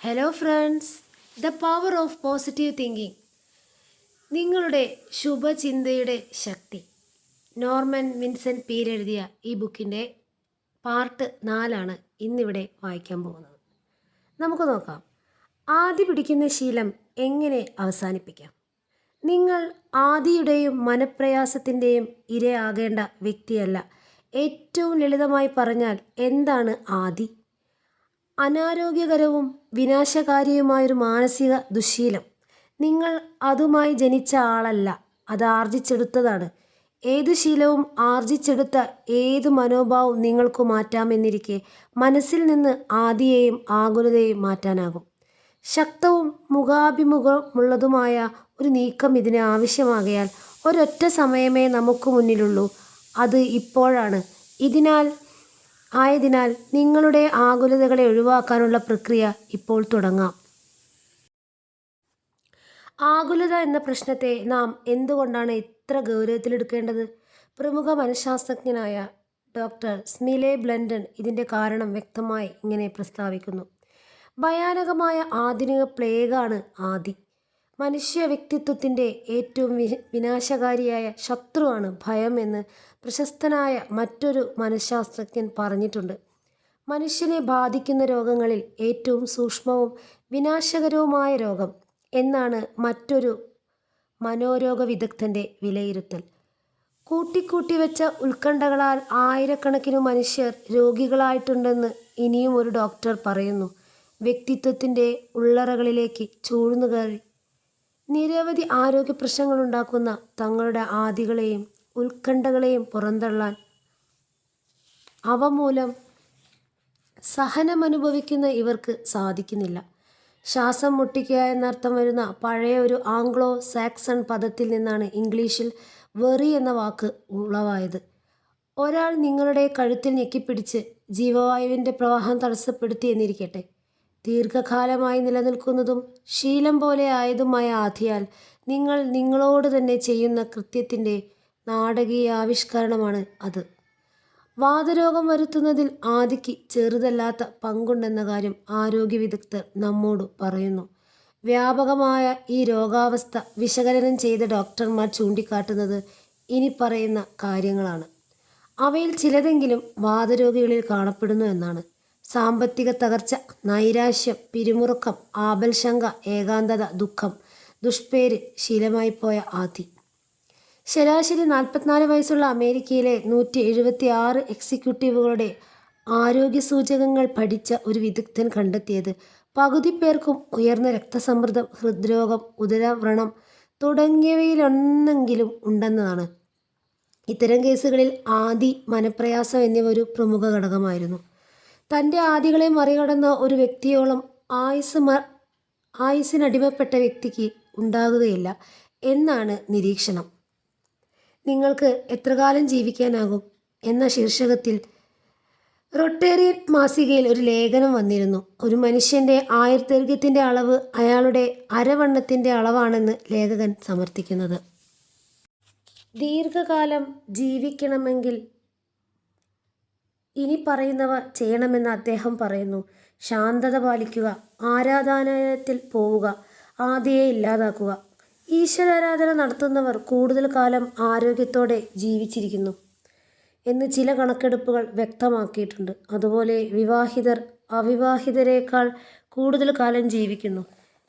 Hello friends the power of positive thinking നിങ്ങളുടെ ശുഭചിന്തയുടെ ശക്തി. Norman Vincent പീർ എഴുതിയ ഈ ബുക്കിന്റെ പാർട്ട് നാലാണ് ഇന്നിവിടെ വായിക്കാൻ പോകുന്നത്. നമുക്ക് നോക്കാം. ആദി പിടിക്കുന്ന ശീലം എങ്ങനെ അവസാനിപ്പിക്കാം? നിങ്ങൾ ആദിയുടെയും മനപ്രയാസത്തിന്റെയും ഇരയാകേണ്ട വ്യക്തിയല്ല. ഏറ്റവും ലളിതമായി പറഞ്ഞാൽ എന്താണ് ആദി? അനാരോഗ്യകരവും വിനാശകാരിയുമായൊരു മാനസിക ദുശീലം. നിങ്ങൾ അതുമായി ജനിച്ച ആളല്ല അത് ആർജിച്ചെടുത്തതാണ്. ഏത് ശീലവും ആർജിച്ചെടുത്ത ഏത് മനോഭാവവും നിങ്ങൾക്ക് മാറ്റാമെന്നിരിക്കെ മനസ്സിൽ നിന്ന് ആദിയെയും ആകുലതയെയും മാറ്റാനാകും. ശക്തവും മുഖാഭിമുഖമുള്ളതുമായ ഒരു നീക്കം ഇതിന് ആവശ്യമാകയാൽ ഒരൊറ്റ സമയമേ നമുക്ക് മുന്നിലുള്ളൂ. അത് ഇപ്പോഴാണ്. ഇതിനാൽ ആയതിനാൽ നിങ്ങളുടെ ആകുലതകളെ ഒഴിവാക്കാനുള്ള പ്രക്രിയ ഇപ്പോൾ തുടങ്ങാം. ആകുലത എന്ന പ്രശ്നത്തെ നാം എന്തുകൊണ്ടാണ് ഇത്ര ഗൗരവത്തിലെടുക്കേണ്ടത്? പ്രമുഖ മനഃശാസ്ത്രജ്ഞനായ ഡോക്ടർ സ്മിലെ ബ്ലണ്ടൻ ഇതിന്റെ കാരണം വ്യക്തമായി ഇങ്ങനെ പ്രസ്താവിക്കുന്നു. ഭയാനകമായ ആധുനിക പ്ലേഗാണ് ആദി. മനുഷ്യ വ്യക്തിത്വത്തിന്റെ ഏറ്റവും വിനാശകാരിയായ ശത്രുവാണ് ഭയം എന്ന് പ്രശസ്തനായ മറ്റൊരു മനഃശാസ്ത്രജ്ഞൻ പറഞ്ഞിട്ടുണ്ട്. മനുഷ്യനെ ബാധിക്കുന്ന രോഗങ്ങളിൽ ഏറ്റവും സൂക്ഷ്മവും വിനാശകരവുമായ രോഗം എന്നാണ് മറ്റൊരു മനോരോഗ വിദഗ്ധന്റെ വിലയിരുത്തൽ. കൂട്ടിക്കൂട്ടി വെച്ച ഉത്കണ്ഠകളാൽ ആയിരക്കണക്കിന് മനുഷ്യർ രോഗികളായിട്ടുണ്ടെന്ന് ഇനിയും ഒരു ഡോക്ടർ പറയുന്നു. വ്യക്തിത്വത്തിന്റെ ഉള്ളറകളിലേക്ക് ചൂഴ്ന്നു കയറി. നിരവധി ആരോഗ്യ പ്രശ്നങ്ങളുണ്ടാക്കുന്ന തങ്ങളുടെ ആദികളെയും ഉത്കണ്ഠകളെയും പുറന്തള്ളാൻ. അവ മൂലം സഹനമനുഭവിക്കുന്ന ഇവർക്ക് സാധിക്കുന്നില്ല. ശ്വാസം മുട്ടിക്കുക എന്നർത്ഥം വരുന്ന പഴയ ഒരു ആംഗ്ലോ സാക്സൺ പദത്തിൽ നിന്നാണ് ഇംഗ്ലീഷിൽ വെറി എന്ന വാക്ക് ഉളവായത്. ഒരാൾ നിങ്ങളുടെ കഴുത്തിൽ ഞെക്കിപ്പിടിച്ച് ജീവവായുവിന്റെ പ്രവാഹം തടസ്സപ്പെടുത്തി എന്നിരിക്കട്ടെ. ദീർഘകാലമായി നിലനിൽക്കുന്നതും ശീലം പോലെ ആയതുമായ ആധിയാൽ നിങ്ങൾ നിങ്ങളോട് തന്നെ ചെയ്യുന്ന കൃത്യത്തിന്റെ നാടകീയ ആവിഷ്കരണമാണ് അത്. വാതരോഗം വരുത്തുന്നതിൽ ആദിക്ക് ചെറുതല്ലാത്ത പങ്കുണ്ടെന്ന കാര്യം ആരോഗ്യ വിദഗ്ധർ നമ്മോട് പറയുന്നു. വ്യാപകമായ ഈ രോഗാവസ്ഥ വിശകലനം ചെയ്ത ഡോക്ടർമാർ ചൂണ്ടിക്കാട്ടുന്നത് ഇനി പറയുന്ന കാര്യങ്ങളാണ്. അവയിൽ ചിലതെങ്കിലും വാതരോഗികളിൽ കാണപ്പെടുന്നു എന്നാണ്. സാമ്പത്തിക തകർച്ച നൈരാശ്യം പിരിമുറുക്കം ആപൽശങ്ക ഏകാന്തത ദുഃഖം ദുഷ്പേര് ശീലമായിപ്പോയ ആദി. ശരാശരി നാൽപ്പത്തിനാല് വയസ്സുള്ള അമേരിക്കയിലെ നൂറ്റി എഴുപത്തി ആറ് എക്സിക്യൂട്ടീവുകളുടെ ആരോഗ്യ സൂചകങ്ങൾ പഠിച്ച ഒരു വിദഗ്ധൻ കണ്ടെത്തിയത്. പകുതി പേർക്കും ഉയർന്ന രക്തസമ്മർദ്ദം ഹൃദ്രോഗം ഉദരവ്രണം തുടങ്ങിയവയിലൊന്നെങ്കിലും ഉണ്ടെന്നതാണ്. ഇത്തരം കേസുകളിൽ ആദി മനപ്രയാസം എന്നിവ ഒരു പ്രമുഖ ഘടകമായിരുന്നു. തന്റെ ആദികളെ മറികടന്ന ഒരു വ്യക്തിയോളം ആയുസ് മ ആയുസിനടിമപ്പെട്ട വ്യക്തിക്ക് ഉണ്ടാകുകയില്ല എന്നാണ് നിരീക്ഷണം. നിങ്ങൾക്ക് എത്രകാലം ജീവിക്കാനാകും എന്ന ശീർഷകത്തിൽ റൊട്ടേറിയൻ മാസികയിൽ ഒരു ലേഖനം വന്നിരുന്നു. ഒരു മനുഷ്യന്റെ ആയുർദൈർഘ്യത്തിന്റെ അളവ് അയാളുടെ അരവണ്ണത്തിന്റെ അളവാണെന്ന് ലേഖകൻ സമർത്ഥിക്കുന്നത്. ദീർഘകാലം ജീവിക്കണമെങ്കിൽ ഇനി പറയുന്നവ ചെയ്യണമെന്ന് അദ്ദേഹം പറയുന്നു. ശാന്തത പാലിക്കുക ആരാധനാലയത്തിൽ പോവുക ആദിയെ ഇല്ലാതാക്കുക ഈശ്വരാരാധന നടത്തുന്നവർ കൂടുതൽ കാലം ആരോഗ്യത്തോടെ ജീവിച്ചിരിക്കുന്നു എന്ന് ചില കണക്കെടുപ്പുകൾ വ്യക്തമാക്കിയിട്ടുണ്ട്. അതുപോലെ വിവാഹിതർ അവിവാഹിതരേക്കാൾ കൂടുതൽ കാലം ജീവിക്കുന്നു.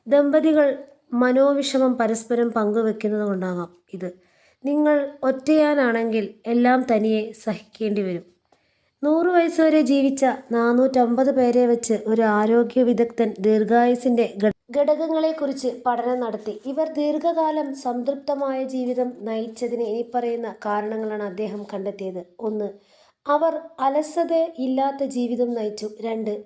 ദമ്പതികൾ മനോവിഷമം പരസ്പരം പങ്കുവെക്കുന്നത് കൊണ്ടാകാം ഇത്. നിങ്ങൾ ഒറ്റയാനാണെങ്കിൽ എല്ലാം തനിയെ സഹിക്കേണ്ടി വരും. നൂറ് വയസ്സുവരെ ജീവിച്ച നാനൂറ്റമ്പത് പേരെ വെച്ച് ഒരു ആരോഗ്യ വിദഗ്ധൻ ദീർഘായുസിന്റെ ഘടകങ്ങളെക്കുറിച്ച് പഠനം നടത്തി. ഇവർ ദീർഘകാലം സംതൃപ്തമായ ജീവിതം നയിച്ചതിന് ഇനി പറയുന്ന കാരണങ്ങളാണ് അദ്ദേഹം കണ്ടെത്തിയത്. ഒന്ന് അവർ അലസത ഇല്ലാത്ത ജീവിതം നയിച്ചു. രണ്ട്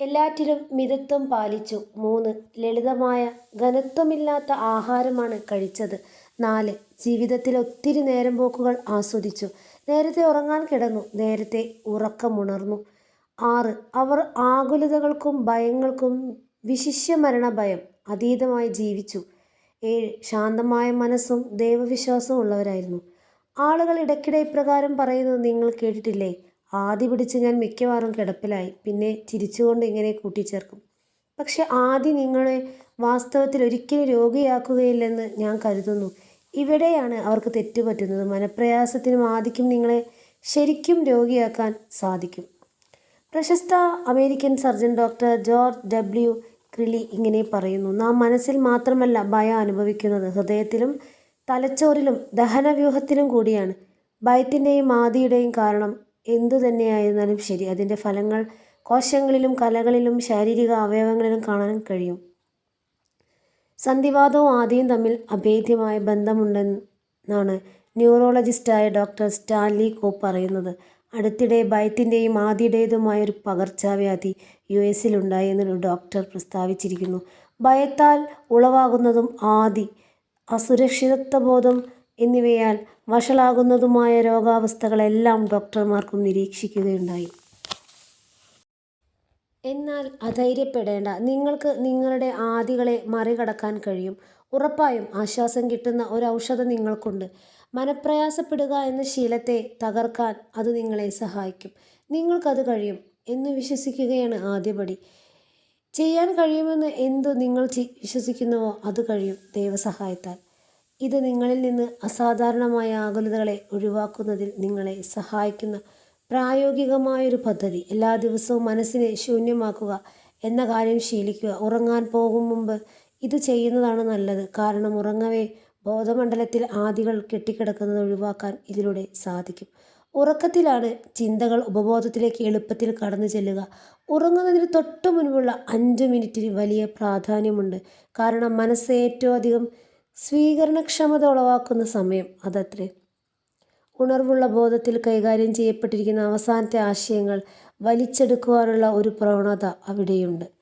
എല്ലാറ്റിലും മിതത്വം പാലിച്ചു. മൂന്ന് ലളിതമായ ഘനത്വമില്ലാത്ത ആഹാരമാണ് കഴിച്ചത്. നാല് ജീവിതത്തിൽ ഒത്തിരി നേരം പോക്കുകൾ ആസ്വദിച്ചു. നേരത്തെ ഉറങ്ങാൻ കിടന്നു നേരത്തെ ഉറക്കമുണർന്നു. ആറ് അവർ ആകുലതകൾക്കും ഭയങ്ങൾക്കും വിശിഷ്യ മരണഭയം അതീതമായി ജീവിച്ചു. ഏഴ് ശാന്തമായ മനസ്സും ദൈവവിശ്വാസവും ഉള്ളവരായിരുന്നു. ആളുകൾ ഇടയ്ക്കിടെ ഇപ്രകാരം പറയുന്നത് നിങ്ങൾ കേട്ടിട്ടില്ലേ? ആദ്യ പിടിച്ച് ഞാൻ മിക്കവാറും കിടപ്പിലായി. പിന്നെ ചിരിച്ചുകൊണ്ട് ഇങ്ങനെ കൂട്ടിച്ചേർക്കും. പക്ഷെ ആദ്യം നിങ്ങളെ വാസ്തവത്തിൽ ഒരിക്കലും രോഗിയാക്കുകയില്ലെന്ന് ഞാൻ കരുതുന്നു. ഇവിടെയാണ് അവർക്ക് തെറ്റുപറ്റുന്നത്. മനപ്രയാസത്തിനും ആദിക്കും നിങ്ങളെ ശരിക്കും രോഗിയാക്കാൻ സാധിക്കും. പ്രശസ്ത American surgeon doctor George W Crile ഇങ്ങനെ പറയുന്നു. നാം മനസ്സിൽ മാത്രമല്ല ഭയം അനുഭവിക്കുന്നത്. ഹൃദയത്തിലും തലച്ചോറിലും ദഹനവ്യൂഹത്തിലും കൂടിയാണ്. ഭയത്തിന്റെയും ആദിയുടെയും കാരണം എന്തു തന്നെയായിരുന്നാലും ശരി. അതിന്റെ ഫലങ്ങൾ കോശങ്ങളിലും കലകളിലും ശാരീരിക അവയവങ്ങളിലും കാണാൻ കഴിയും. സന്ധിവാദവും ആദിയും തമ്മിൽ അഭേദ്യമായ ബന്ധമുണ്ടെന്നാണ് ന്യൂറോളജിസ്റ്റായ ഡോക്ടർ സ്റ്റാൻലി കോപ്പ് പറയുന്നത്. അടുത്തിടെ ഭയത്തിന്റെയും ആദ്യടേതുമായ ഒരു പകർച്ചവ്യാധി യു എസിലുണ്ടായെന്ന് ഡോക്ടർ പ്രസ്താവിച്ചിരിക്കുന്നു. ഭയത്താൽ ഉളവാകുന്നതും ആദി അസുരക്ഷിതത്വബോധം എന്നിവയാൽ വഷളാകുന്നതുമായ രോഗാവസ്ഥകളെല്ലാം ഡോക്ടർമാർക്കും നിരീക്ഷിക്കുകയുണ്ടായി. എന്നാൽ അധൈര്യപ്പെടേണ്ട നിങ്ങൾക്ക് നിങ്ങളുടെ ആദികളെ മറികടക്കാൻ കഴിയും. ഉറപ്പായും ആശ്വാസം കിട്ടുന്ന ഒരു ഔഷധം നിങ്ങൾക്കുണ്ട്. മനപ്രയാസപ്പെടുക എന്ന ശീലത്തെ തകർക്കാൻ അത് നിങ്ങളെ സഹായിക്കും. നിങ്ങൾക്കത് കഴിയും എന്ന് വിശ്വസിക്കുകയാണ് ആദ്യപടി ചെയ്യാൻ കഴിയുമെന്ന് എന്തു നിങ്ങൾ വിശ്വസിക്കുന്നുവോ അത് കഴിയും ദൈവസഹായത്താൽ. ഇത് നിങ്ങളിൽ നിന്ന് അസാധാരണമായ ആകുലതകളെ ഒഴിവാക്കുന്നതിൽ നിങ്ങളെ സഹായിക്കുന്ന പ്രായോഗികമായൊരു പദ്ധതി. എല്ലാ ദിവസവും മനസ്സിനെ ശൂന്യമാക്കുക എന്ന കാര്യം ശീലിക്കുക. ഉറങ്ങാൻ പോകും മുമ്പ് ഇത് ചെയ്യുന്നതാണ് നല്ലത്. കാരണം ഉറങ്ങവേ ബോധമണ്ഡലത്തിൽ ആദികൾ കെട്ടിക്കിടക്കുന്നത് ഒഴിവാക്കാൻ ഇതിലൂടെ സാധിക്കും. ഉറക്കത്തിലാണ് ചിന്തകൾ ഉപബോധത്തിലേക്ക് എളുപ്പത്തിൽ കടന്നു ചെല്ലുക. ഉറങ്ങുന്നതിന് തൊട്ടു മുൻപുള്ള അഞ്ച് മിനിറ്റിന് വലിയ പ്രാധാന്യമുണ്ട്. കാരണം മനസ്സ് ഏറ്റവും അധികം സ്വീകരണക്ഷമത ഉളവാക്കുന്ന സമയം അതത്രേ. ഉണർവുള്ള ബോധത്തിൽ കൈകാര്യം ചെയ്യപ്പെട്ടിരിക്കുന്ന അവസാനത്തെ ആശയങ്ങൾ വലിച്ചെടുക്കുവാനുള്ള ഒരു പ്രവണത അവിടെയുണ്ട്.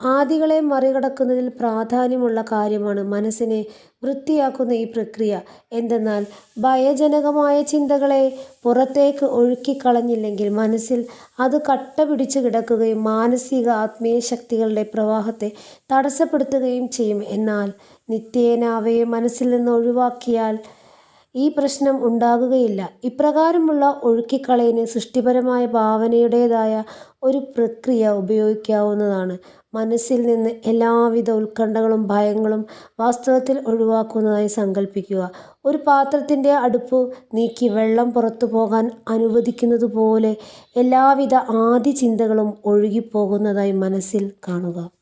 ആദികളെ മറികടക്കുന്നതിൽ പ്രാധാന്യമുള്ള കാര്യമാണ് മനസ്സിനെ വൃത്തിയാക്കുന്ന ഈ പ്രക്രിയ. എന്തെന്നാൽ ഭയജനകമായ ചിന്തകളെ പുറത്തേക്ക് ഒഴുക്കിക്കളഞ്ഞില്ലെങ്കിൽ മനസ്സിൽ അത് കട്ട പിടിച്ചു കിടക്കുകയും മാനസിക ആത്മീയ ശക്തികളുടെ പ്രവാഹത്തെ തടസ്സപ്പെടുത്തുകയും ചെയ്യും. എന്നാൽ നിത്യേന അവയെ മനസ്സിൽ നിന്ന് ഒഴിവാക്കിയാൽ ഈ പ്രശ്നം ഉണ്ടാകുകയില്ല. ഇപ്രകാരമുള്ള ഒഴുക്കിക്കളയിന് സൃഷ്ടിപരമായ ഭാവനയുടേതായ ഒരു പ്രക്രിയ ഉപയോഗിക്കാവുന്നതാണ്. മനസ്സിൽ നിന്ന് എല്ലാവിധ ഉത്കണ്ഠകളും ഭയങ്ങളും വാസ്തവത്തിൽ ഒഴിവാക്കുന്നതായി സങ്കല്പിക്കുക ഒരു പാത്രത്തിന്റെ അടുപ്പ് നീക്കി വെള്ളം പുറത്തു പോകാൻ അനുവദിക്കുന്നത് പോലെ എല്ലാവിധ ആദിചിന്തകളും ഒഴുകിപ്പോകുന്നതായി മനസ്സിൽ കാണുക.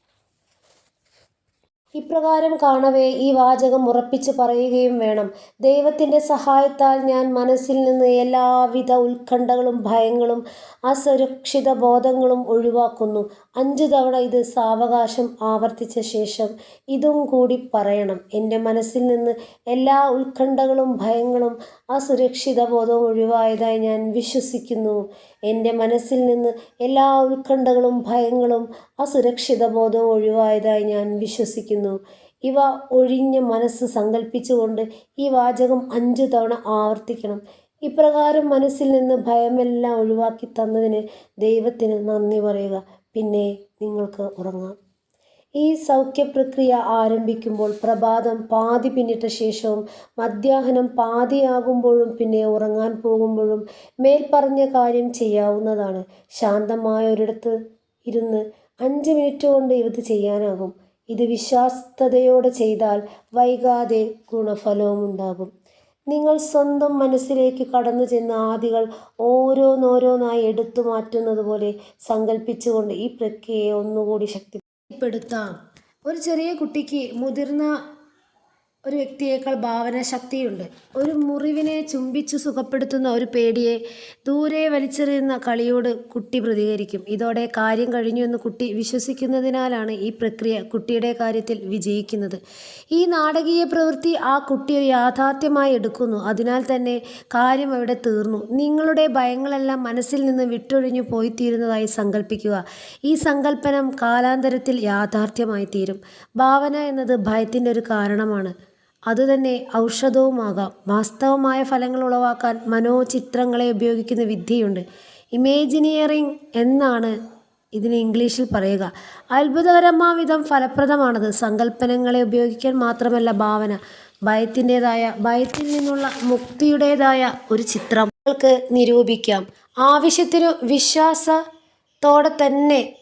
ഇപ്രകാരം കാണവേ ഈ വാചകം ഉറപ്പിച്ചു പറയുകയും വേണം. ദൈവത്തിന്റെ സഹായത്താൽ ഞാൻ മനസ്സിൽ നിന്ന് എല്ലാവിധ ഉത്കണ്ഠകളും ഭയങ്ങളും അസുരക്ഷിത ബോധങ്ങളും ഒഴിവാക്കുന്നു. അഞ്ചു തവണ ഇത് സാവകാശം ആവർത്തിച്ച ശേഷം ഇതും കൂടി പറയണം. എന്റെ മനസ്സിൽ നിന്ന് എല്ലാ ഉത്കണ്ഠകളും ഭയങ്ങളും അസുരക്ഷിത ബോധം ഒഴിവായതായി ഞാൻ വിശ്വസിക്കുന്നു. എന്റെ മനസ്സിൽ നിന്ന് എല്ലാ ഉത്കണ്ഠകളും ഭയങ്ങളും അസുരക്ഷിത ബോധവും ഒഴിവായതായി ഞാൻ വിശ്വസിക്കുന്നു. ഇവ ഒഴിഞ്ഞ മനസ്സ് സങ്കല്പിച്ചുകൊണ്ട് ഈ വാചകം അഞ്ചു തവണ ആവർത്തിക്കണം. ഇപ്രകാരം മനസ്സിൽ നിന്ന് ഭയമെല്ലാം ഒഴിവാക്കി തന്നതിന് ദൈവത്തിന് നന്ദി പറയുക. പിന്നെ നിങ്ങൾക്ക് ഉറങ്ങാം. ഈ സൗഖ്യപ്രക്രിയ ആരംഭിക്കുമ്പോൾ പ്രഭാതം പാതി പിന്നിട്ട ശേഷവും മധ്യാഹ്നം പാതിയാകുമ്പോഴും പിന്നെ ഉറങ്ങാൻ പോകുമ്പോഴും മേൽപ്പറഞ്ഞ കാര്യം ചെയ്യാവുന്നതാണ്. ശാന്തമായ ഒരിടത്ത് ഇരുന്ന് അഞ്ച് മിനിറ്റ് കൊണ്ട് ഇത് ചെയ്യാനാകും. ഇത് വിശ്വാസ്തയോടെ ചെയ്താൽ വൈകാതെ ഗുണഫലവും ഉണ്ടാകും നിങ്ങൾ സ്വന്തം മനസ്സിലേക്ക് കടന്നു ചെന്ന ആദികൾ ഓരോന്നോരോന്നായി എടുത്തു മാറ്റുന്നത് പോലെ സങ്കല്പിച്ചുകൊണ്ട് ഈ പ്രക്രിയയെ ഒന്നുകൂടി ശക്തിപ്പെടുത്താം ഒരു ചെറിയ കുട്ടിക്ക് മുതിർന്ന ഒരു വ്യക്തിയേക്കാൾ ഭാവന ശക്തിയുണ്ട് ഒരു മുറിവിനെ ചുംബിച്ചു സുഖപ്പെടുത്തുന്ന ഒരു പേടിയെ ദൂരെ വലിച്ചെറിയുന്ന കളിയോട് കുട്ടി പ്രതികരിക്കും. ഇതോടെ കാര്യം കഴിഞ്ഞു എന്ന് കുട്ടി വിശ്വസിക്കുന്നതിനാലാണ് ഈ പ്രക്രിയ കുട്ടിയുടെ കാര്യത്തിൽ വിജയിക്കുന്നത്. ഈ നാടകീയ പ്രവൃത്തി ആ കുട്ടിയെ യാഥാർത്ഥ്യമായി എടുക്കുന്നു. അതിനാൽ തന്നെ കാര്യം അവിടെ തീർന്നു. നിങ്ങളുടെ ഭയങ്ങളെല്ലാം മനസ്സിൽ നിന്ന് വിട്ടൊഴിഞ്ഞു പോയിത്തീരുന്നതായി സങ്കല്പിക്കുക ഈ സങ്കല്പനം കാലാന്തരത്തിൽ യാഥാർത്ഥ്യമായി തീരും ഭാവന എന്നത് ഭയത്തിന്റെ ഒരു കാരണമാണ്. അതുതന്നെ ഔഷധവുമാകാം. വാസ്തവമായ ഫലങ്ങൾ ഉളവാക്കാൻ മനോചിത്രങ്ങളെ ഉപയോഗിക്കുന്ന വിദ്യയുണ്ട്. ഇമേജിനിയറിംഗ് എന്നാണ് ഇതിന് ഇംഗ്ലീഷിൽ പറയുക. അത്ഭുതകരമാവിധം ഫലപ്രദമാണത്. സങ്കല്പനങ്ങളെ ഉപയോഗിക്കാൻ മാത്രമല്ല ഭാവന. ഭയത്തിന്റെതായ ഭയത്തിൽ നിന്നുള്ള മുക്തിയുടേതായ ഒരു ചിത്രം നിങ്ങൾക്ക് നിരൂപിക്കാം. ആവശ്യത്തിനു വിശ്വാസത്തോടെ തന്നെ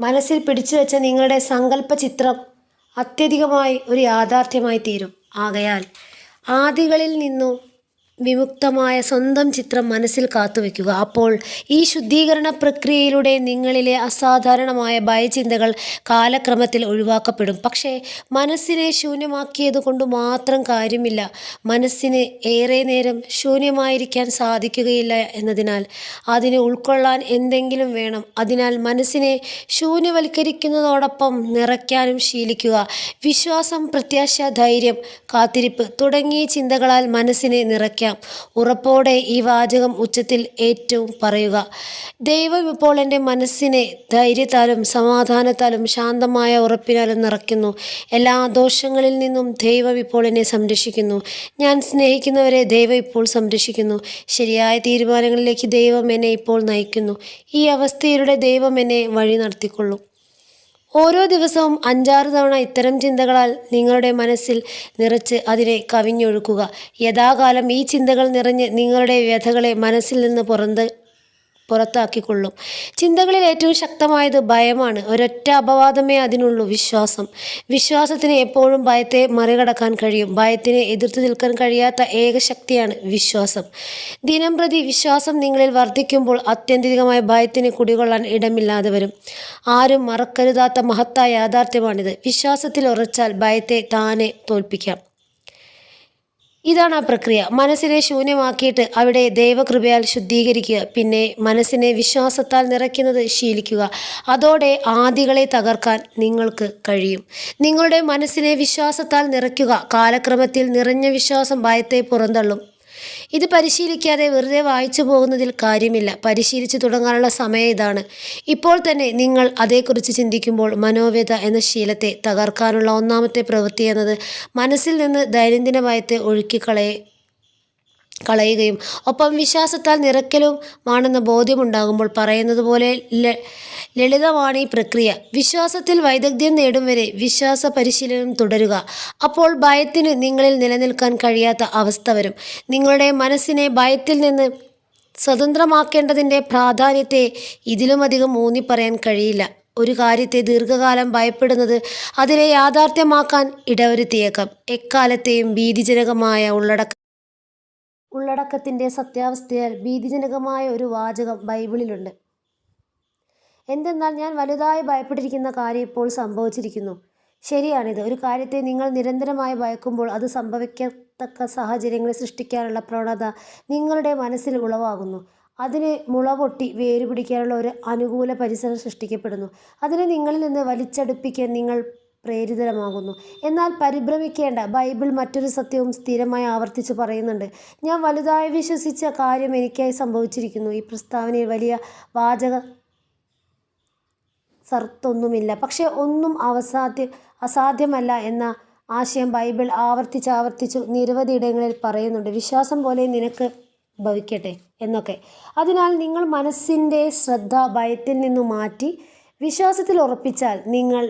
മനസ്സിൽ പിടിച്ചു വെച്ച നിങ്ങളുടെ സങ്കല്പ ചിത്രം അത്യധികമായി ഒരു യാഥാർത്ഥ്യമായി തീരും. ആകയാൽ ആദികളിൽ നിന്നു വിമുക്തമായ സ്വന്തം ചിത്രം മനസ്സിൽ കാത്തുവെക്കുക. അപ്പോൾ ഈ ശുദ്ധീകരണ പ്രക്രിയയിലൂടെ നിങ്ങളിലെ അസാധാരണമായ ഭയചിന്തകൾ കാലക്രമത്തിൽ ഒഴിവാക്കപ്പെടും. പക്ഷേ മനസ്സിനെ ശൂന്യമാക്കിയത് കൊണ്ട് മാത്രം കാര്യമില്ല. മനസ്സിന് ഏറെ നേരം ശൂന്യമായിരിക്കാൻ സാധിക്കുകയില്ല എന്നതിനാൽ അതിനെ ഉൾക്കൊള്ളാൻ എന്തെങ്കിലും വേണം. അതിനാൽ മനസ്സിനെ ശൂന്യവൽക്കരിക്കുന്നതോടൊപ്പം നിറയ്ക്കാനും ശീലിക്കുക. വിശ്വാസം പ്രത്യാശ ധൈര്യം കാത്തിരിപ്പ് തുടങ്ങിയ ചിന്തകളാൽ മനസ്സിനെ നിറയ്ക്കാം ഉറപ്പോടെ ഈ വാചകം ഉച്ചത്തിൽ ഏറ്റവും പറയുക. ദൈവം ഇപ്പോൾ എന്റെ മനസ്സിനെ ധൈര്യത്താലും സമാധാനത്താലും ശാന്തമായ ഉറപ്പിനാലും നിറയ്ക്കുന്നു. എല്ലാ ദോഷങ്ങളിൽ നിന്നും ദൈവം ഇപ്പോൾ എന്നെ സംരക്ഷിക്കുന്നു. ഞാൻ സ്നേഹിക്കുന്നവരെ ദൈവം ഇപ്പോൾ സംരക്ഷിക്കുന്നു. ശരിയായ തീരുമാനങ്ങളിലേക്ക് ദൈവം എന്നെ ഇപ്പോൾ നയിക്കുന്നു. ഈ അവസ്ഥയിലൂടെ ദൈവം എന്നെ വഴി നടത്തിക്കൊള്ളും. ഓരോ ദിവസവും അഞ്ചാറ് തവണ ഇത്തരം ചിന്തകളാൽ നിങ്ങളുടെ മനസ്സിൽ നിറച്ച് അതിനെ കവിഞ്ഞൊഴുക്കുക. യഥാകാലം ഈ ചിന്തകൾ നിറഞ്ഞ് നിങ്ങളുടെ വ്യഥകളെ മനസ്സിൽ നിന്ന് പുറന്ത് പുറത്താക്കിക്കൊള്ളും. ചിന്തകളിൽ ഏറ്റവും ശക്തമായത് ഭയമാണ്. ഒരൊറ്റ അപവാദമേ അതിനുള്ളൂ വിശ്വാസം. വിശ്വാസത്തിന് എപ്പോഴും ഭയത്തെ മറികടക്കാൻ കഴിയും. ഭയത്തിനെ എതിർത്ത് നിൽക്കാൻ കഴിയാത്ത ഏക ശക്തിയാണ് വിശ്വാസം. ദിനം പ്രതി വിശ്വാസം നിങ്ങളിൽ വർദ്ധിക്കുമ്പോൾ അത്യന്തികമായ ഭയത്തിന് കുടികൊള്ളാൻ ഇടമില്ലാതെ വരും. ആരും മറക്കരുതാത്ത മഹത്തായ യാഥാർത്ഥ്യമാണിത്. വിശ്വാസത്തിൽ ഉറച്ചാൽ ഭയത്തെ താനെ തോൽപ്പിക്കാം. ഇതാണ് ആ പ്രക്രിയ. മനസ്സിനെ ശൂന്യമാക്കിയിട്ട് അവിടെ ദൈവകൃപയാൽ ശുദ്ധീകരിക്കുക. പിന്നെ മനസ്സിനെ വിശ്വാസത്താൽ നിറയ്ക്കുന്നത് ശീലിക്കുക. അതോടെ ആദികളെ തകർക്കാൻ നിങ്ങൾക്ക് കഴിയും. നിങ്ങളുടെ മനസ്സിനെ വിശ്വാസത്താൽ നിറയ്ക്കുക. കാലക്രമത്തിൽ നിറഞ്ഞ വിശ്വാസം ഭയത്തെ പുറന്തള്ളും. ഇത് പരിശീലിക്കാതെ വെറുതെ വായിച്ചു പോകുന്നതിൽ കാര്യമില്ല. പരിശീലിച്ചു തുടങ്ങാനുള്ള സമയം ഇതാണ്. ഇപ്പോൾ തന്നെ നിങ്ങൾ അതേക്കുറിച്ച് ചിന്തിക്കുമ്പോൾ മനോവ്യത എന്ന ശീലത്തെ തകർക്കാനുള്ള ഒന്നാമത്തെ പ്രവൃത്തി എന്നത് മനസ്സിൽ നിന്ന് ദൈനംദിന ഭയത്തെ ഒഴുക്കിക്കളയെ കളയുകയും ഒപ്പം വിശ്വാസത്താൽ നിറയ്ക്കലും ആണെന്ന ബോധ്യമുണ്ടാകുമ്പോൾ പറയുന്നത് പോലെ ലളിതമാണ് ഈ പ്രക്രിയ. വിശ്വാസത്തിൽ വൈദഗ്ധ്യം നേടും വരെ വിശ്വാസ പരിശീലനം തുടരുക. അപ്പോൾ ഭയത്തിന് നിങ്ങളിൽ നിലനിൽക്കാൻ കഴിയാത്ത അവസ്ഥ വരും. നിങ്ങളുടെ മനസ്സിനെ ഭയത്തിൽ നിന്ന് സ്വതന്ത്രമാക്കേണ്ടതിന്റെ പ്രാധാന്യത്തെ ഇതിലുമധികം ഊന്നി പറയാൻ കഴിയില്ല. ഒരു കാര്യത്തെ ദീർഘകാലം ഭയപ്പെടുന്നത് അതിനെ യാഥാർത്ഥ്യമാക്കാൻ ഇടവരുത്തിയേക്കാം. എക്കാലത്തെയും ഭീതിജനകമായ ഉള്ളടക്കം ഉള്ളടക്കത്തിന്റെ സത്യാവസ്ഥയാൽ ഭീതിജനകമായ ഒരു വാചകം ബൈബിളിലുണ്ട്. എന്തെന്നാൽ ഞാൻ വലുതായി ഭയപ്പെട്ടിരിക്കുന്ന കാര്യം ഇപ്പോൾ സംഭവിച്ചിരിക്കുന്നു. ശരിയാണിത്. ഒരു കാര്യത്തെ നിങ്ങൾ നിരന്തരമായി ഭയക്കുമ്പോൾ അത് സംഭവിക്കത്തക്ക സാഹചര്യങ്ങൾ സൃഷ്ടിക്കാനുള്ള പ്രവണത നിങ്ങളുടെ മനസ്സിൽ ഉളവാകുന്നു. അതിന് മുള പൊട്ടി വേര് പിടിക്കാനുള്ള ഒരു അനുകൂല പരിസരം സൃഷ്ടിക്കപ്പെടുന്നു. അതിനെ നിങ്ങളിൽ നിന്ന് വലിച്ചടുപ്പിക്കാൻ നിങ്ങൾ പ്രേരിതരമാകുന്നു. എന്നാൽ പരിഭ്രമിക്കേണ്ട ബൈബിൾ മറ്റൊരു സത്യവും സ്ഥിരമായി ആവർത്തിച്ച് പറയുന്നുണ്ട്. ഞാൻ വലുതായി വിശ്വസിച്ച കാര്യം എനിക്കായി സംഭവിച്ചിരിക്കുന്നു. ഈ പ്രസ്താവനയിൽ വലിയ വാചക സർത്തൊന്നുമില്ല. പക്ഷേ ഒന്നും അവസാധ്യ അസാധ്യമല്ല എന്ന ആശയം ബൈബിൾ ആവർത്തിച്ച് ആവർത്തിച്ചു നിരവധി ഇടങ്ങളിൽ പറയുന്നുണ്ട്. വിശ്വാസം പോലെ നിനക്ക് ഭവിക്കട്ടെ എന്നൊക്കെ. അതിനാൽ നിങ്ങൾ മനസ്സിന്റെ ശ്രദ്ധ ഭയത്തിൽ നിന്നു മാറ്റി വിശ്വാസത്തിൽ ഉറപ്പിച്ചാൽ നിങ്ങൾ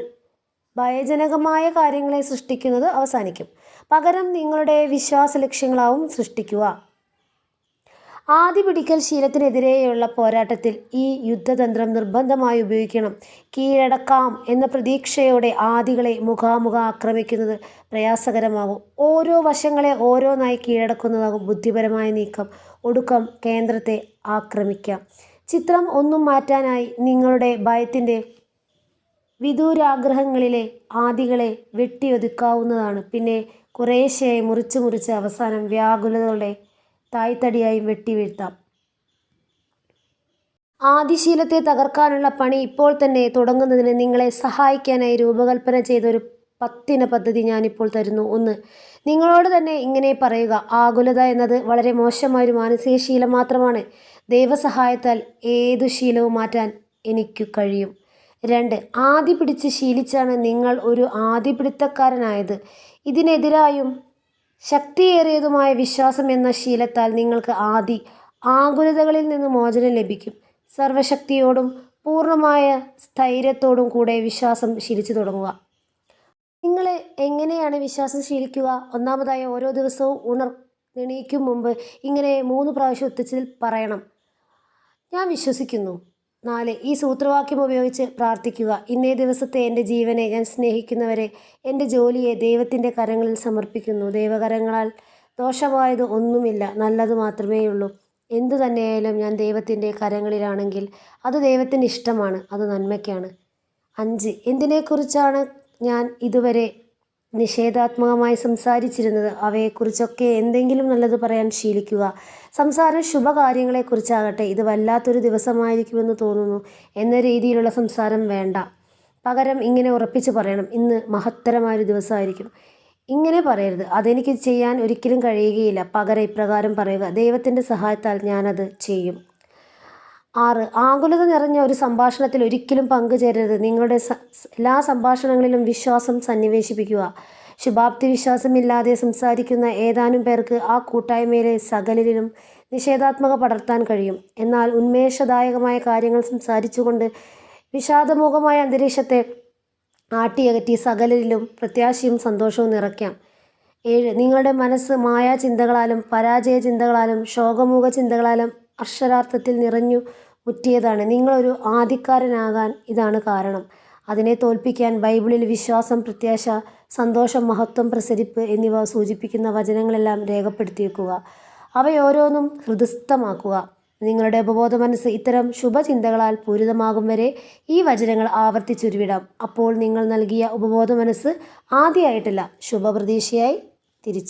ഭയജനകമായ കാര്യങ്ങളെ സൃഷ്ടിക്കുന്നത് അവസാനിക്കും. പകരം നിങ്ങളുടെ വിശ്വാസ ലക്ഷ്യങ്ങളാവും സൃഷ്ടിക്കുക. ആദ്യ പിടിക്കൽ ശീലത്തിനെതിരെയുള്ള പോരാട്ടത്തിൽ ഈ യുദ്ധതന്ത്രം നിർബന്ധമായി ഉപയോഗിക്കണം. കീഴടക്കാം എന്ന പ്രതീക്ഷയോടെ ആദികളെ മുഖാമുഖ ആക്രമിക്കുന്നത് പ്രയാസകരമാകും. ഓരോ വശങ്ങളെ ഓരോന്നായി കീഴടക്കുന്നതാകും ബുദ്ധിപരമായ നീക്കം. ഒടുക്കം കേന്ദ്രത്തെ ആക്രമിക്കാം. ചിത്രം ഒന്നും മാറ്റാനായി നിങ്ങളുടെ ഭയത്തിന്റെ വിദൂരാഗ്രഹങ്ങളിലെ ആദികളെ വെട്ടിയൊതുക്കാവുന്നതാണ്. പിന്നെ കുറേശ്ശെയായി മുറിച്ച് മുറിച്ച് അവസാനം വ്യാകുലതകളുടെ തായ്തടിയായി വെട്ടി വീഴ്ത്താം ആദിശീലത്തെ തകർക്കാനുള്ള പണി ഇപ്പോൾ തന്നെ തുടങ്ങുന്നതിന് നിങ്ങളെ സഹായിക്കാനായി രൂപകൽപ്പന ചെയ്ത ഒരു പത്തിന പദ്ധതി ഞാനിപ്പോൾ തരുന്നു. ഒന്ന് നിങ്ങളോട് തന്നെ ഇങ്ങനെ പറയുക. ആകുലത എന്നത് വളരെ മോശമായൊരു മാനസിക ശീലം മാത്രമാണ്. ദൈവസഹായത്താൽ ഏതു ശീലവും മാറ്റാൻ എനിക്ക് കഴിയും. രണ്ട് ആദി പിടിച്ച് ശീലിച്ചാണ് നിങ്ങൾ ഒരു ആദിപിടുത്തക്കാരനായത് ഇതിനെതിരായും ശക്തിയേറിയതുമായ വിശ്വാസം എന്ന ശീലത്താൽ നിങ്ങൾക്ക് ആദി ആകുലതകളിൽ നിന്ന് മോചനം ലഭിക്കും. സർവശക്തിയോടും പൂർണമായ സ്ഥൈര്യത്തോടും കൂടെ വിശ്വാസം ശീലിച്ചു തുടങ്ങുക. നിങ്ങൾ എങ്ങനെയാണ് വിശ്വാസം ശീലിക്കുക? ഒന്നാമതായി ഓരോ ദിവസവും ഉണർ എണീക്കും മുമ്പ് ഇങ്ങനെ മൂന്ന് പ്രാവശ്യം ഒത്തിച്ചിൽ പറയണം. ഞാൻ വിശ്വസിക്കുന്നു. നാല് ഈ സൂത്രവാക്യം ഉപയോഗിച്ച് പ്രാർത്ഥിക്കുക. ഇന്നേ ദിവസത്തെ എന്റെ ജീവനെ ഞാൻ സ്നേഹിക്കുന്നവരെ എന്റെ ജോലിയെ ദൈവത്തിന്റെ കരങ്ങളിൽ സമർപ്പിക്കുന്നു. ദൈവകരങ്ങളാൽ ദോഷമായത് ഒന്നുമില്ല നല്ലത് മാത്രമേ ഉള്ളൂ എന്തു തന്നെയായാലും ഞാൻ ദൈവത്തിന്റെ കരങ്ങളിലാണെങ്കിൽ അത് ദൈവത്തിന് ഇഷ്ടമാണ് അത് നന്മയ്ക്കാണ്. അഞ്ച് എന്തിനെക്കുറിച്ചാണ് ഞാൻ ഇതുവരെ നിഷേധാത്മകമായി സംസാരിച്ചിരുന്നത് അവയെക്കുറിച്ചൊക്കെ എന്തെങ്കിലും നല്ലത് പറയാൻ ശീലിക്കുക. സംസാരം ശുഭകാര്യങ്ങളെക്കുറിച്ചാകട്ടെ ഇത് വല്ലാത്തൊരു ദിവസമായിരിക്കുമെന്ന് തോന്നുന്നു എന്ന രീതിയിലുള്ള സംസാരം വേണ്ട. പകരം ഇങ്ങനെ ഉറപ്പിച്ച് പറയണം ഇന്ന് മഹത്തരമായൊരു ദിവസമായിരിക്കും. ഇങ്ങനെ പറയരുത്. അതെനിക്ക് ചെയ്യാൻ ഒരിക്കലും കഴിയുകയില്ല. പകരം ഇപ്രകാരം പറയുക. ദൈവത്തിന്റെ സഹായത്താൽ ഞാനത് ചെയ്യും. ആറ്. ആകുലത നിറഞ്ഞ ഒരു സംഭാഷണത്തിൽ ഒരിക്കലും പങ്കുചേരരുത്. നിങ്ങളുടെ എല്ലാ സംഭാഷണങ്ങളിലും വിശ്വാസം സന്നിവേശിപ്പിക്കുക. ശുഭാപ്തി വിശ്വാസമില്ലാതെ സംസാരിക്കുന്ന ഏതാനും പേർക്ക് ആ കൂട്ടായ്മയിലെ സകലിലും നിഷേധാത്മക പടർത്താൻ കഴിയും. എന്നാൽ ഉന്മേഷദായകമായ കാര്യങ്ങൾ സംസാരിച്ചുകൊണ്ട് വിഷാദമുഖമായ അന്തരീക്ഷത്തെ ആട്ടിയകറ്റി സകലിലും പ്രത്യാശയും സന്തോഷവും നിറയ്ക്കാം. ഏഴ്. നിങ്ങളുടെ മനസ്സ് മായാ ചിന്തകളാലും പരാജയ ചിന്തകളാലും ശോകമുഖ ചിന്തകളാലും അക്ഷരാർത്ഥത്തിൽ നിറഞ്ഞു മുറ്റിയതാണ്. നിങ്ങളൊരു ആദിക്കാരനാകാൻ ഇതാണ് കാരണം. അതിനെ തോൽപ്പിക്കാൻ ബൈബിളിൽ വിശ്വാസം പ്രത്യാശ സന്തോഷം മഹത്വം പ്രസരിപ്പ് എന്നിവ സൂചിപ്പിക്കുന്ന വചനങ്ങളെല്ലാം രേഖപ്പെടുത്തിയേക്കുക. അവയോരോന്നും ഹൃദയസ്ഥമാക്കുക നിങ്ങളുടെ ഉപബോധ മനസ്സ് ഇത്തരം ശുഭചിന്തകളാൽ പൂരിതമാകും വരെ ഈ വചനങ്ങൾ ആവർത്തിച്ചുരുവിടാം. അപ്പോൾ നിങ്ങൾ നൽകിയ ഉപബോധ മനസ്സ് ആദ്യമായിട്ടല്ല ശുഭപ്രതീക്ഷയായി തിരിച്ചു.